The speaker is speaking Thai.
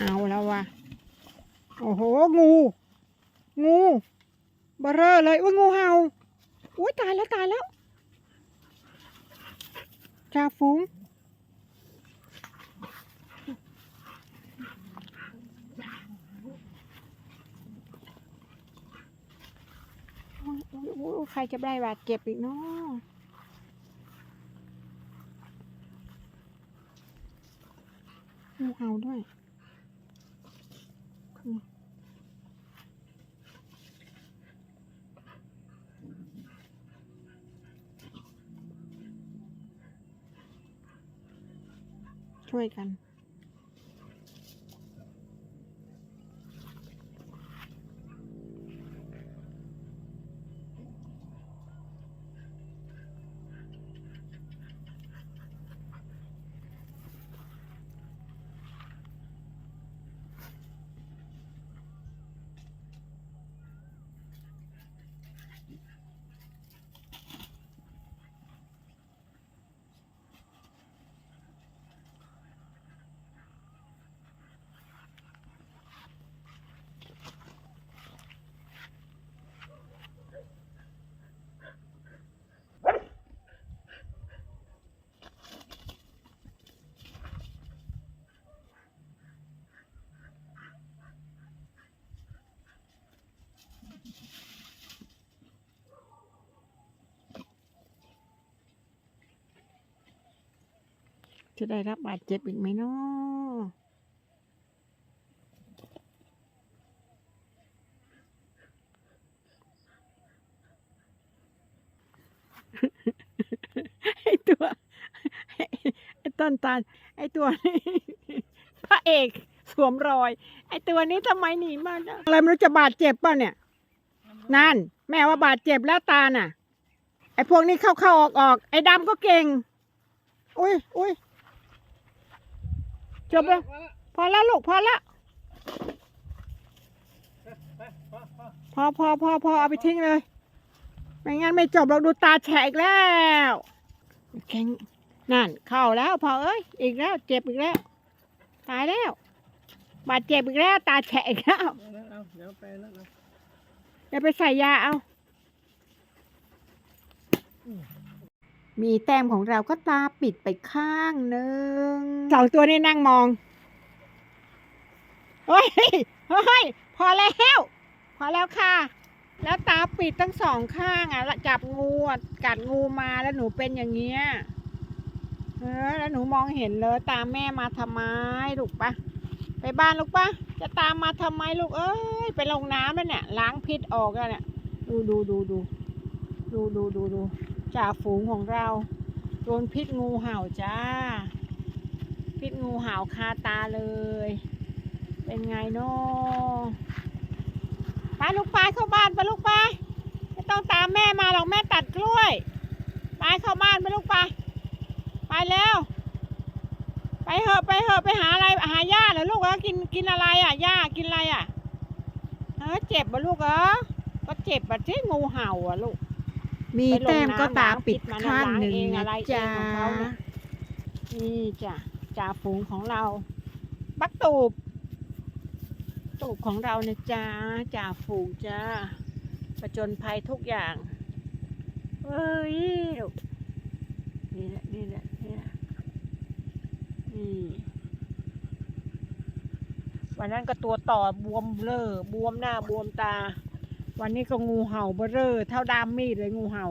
เอาแล้ววะโอ้โห งู งูเบอเรอเลยอุ้ยงูเห่าอุ้ยตายแล้วตายแล้วจ่าฝูงโอ้ยใครจะได้บาดเจ็บอีกเนาะงูเห่าด้วย ช่วยกัน จะได้รับบาดเจ็บอีกไหมเนาะไอตัวไอต้นตาลไอตัวนี้พระเอกสวมรอย ไอตัวนี้ทำไมหนีมาได้อะไรไม่รู้จะบาดเจ็บป่ะเนี่ย นั่น แม่ว่าบาดเจ็บแล้วตาน่ะ ไอพวกนี้เข้าเข้าออกออกไอดำก็เก่ง อุ้ยอุ้ย จบแล้วพอแล้วลูกพอแล้วพอพอพอพอเอาไปทิ้งเลย ไม่งั้นไม่จบเราดูตาแฉกแล้วแข็งนั่นเข้าแล้วพอเอ้ยอีกแล้ว เจ็บอีกแล้ว ตายแล้ว บาดเจ็บอีกแล้ว ตาแฉกแล้วเอาเดี๋ยวไปแล้วเดี๋ยวไปใส่ยาเอา มีแต้มของเราก็ตาปิดไปข้างหนึ่งสองตัวนี้นั่งมองเฮ้ยเฮ้ยพอแล้ว พอแล้วค่ะ แล้วตาปิดทั้งสองข้างอะจับงูอะกัดงูมาแล้วหนูเป็นอย่างเงี้ยเออแล้วหนูมองเห็นเลยตามแม่มาทำไมลูกปะไปบ้านลูกปะจะตามมาทำไมลูกเอ้ยไปลงน้ำแล้วเนี่ยล้างพิษออกแล้วเนี่ยดูดูดูดูดูดูดูดู จ่าฝูงของเราโดนพิษงูเห่าจ้า พิษงูเห่าคาตาเลย เป็นไงเนาะไปลูกไปเข้าบ้านไปลูกไปไม่ต้องตามแม่มาหรอกแม่ตัดกล้วย ไปเข้าบ้านไปลูกไปไปแล้วไปเหอะไปเหอะไปหาอะไรหาหญ้าเหรอลูกเออกินกินอะไรอะหญ้ากินอะไรอะเออเจ็บบ่ลูกเออก็เจ็บแบบที่งูเห่าอะลูก มีแต้มก็ตาปิดมาข้างหนึ่งองนะไรเจ๊ะของเขาเนี่ยนี่จ้ะจ่าฝูงของเราบักตูบ ตูบของเราเนี่ยจ้าจ่าฝูงจ้าประจนภัยทุกอย่างเอ้ยลูกนี่แหละนี่แหละนี่แหละนี่วันนั้นก็ตัวต่อบวมเลอบวมหน้าบวมตา วันนี้ก็งูเห่าเบ้อเร่อเท่าดามมีดเลยงูเห่า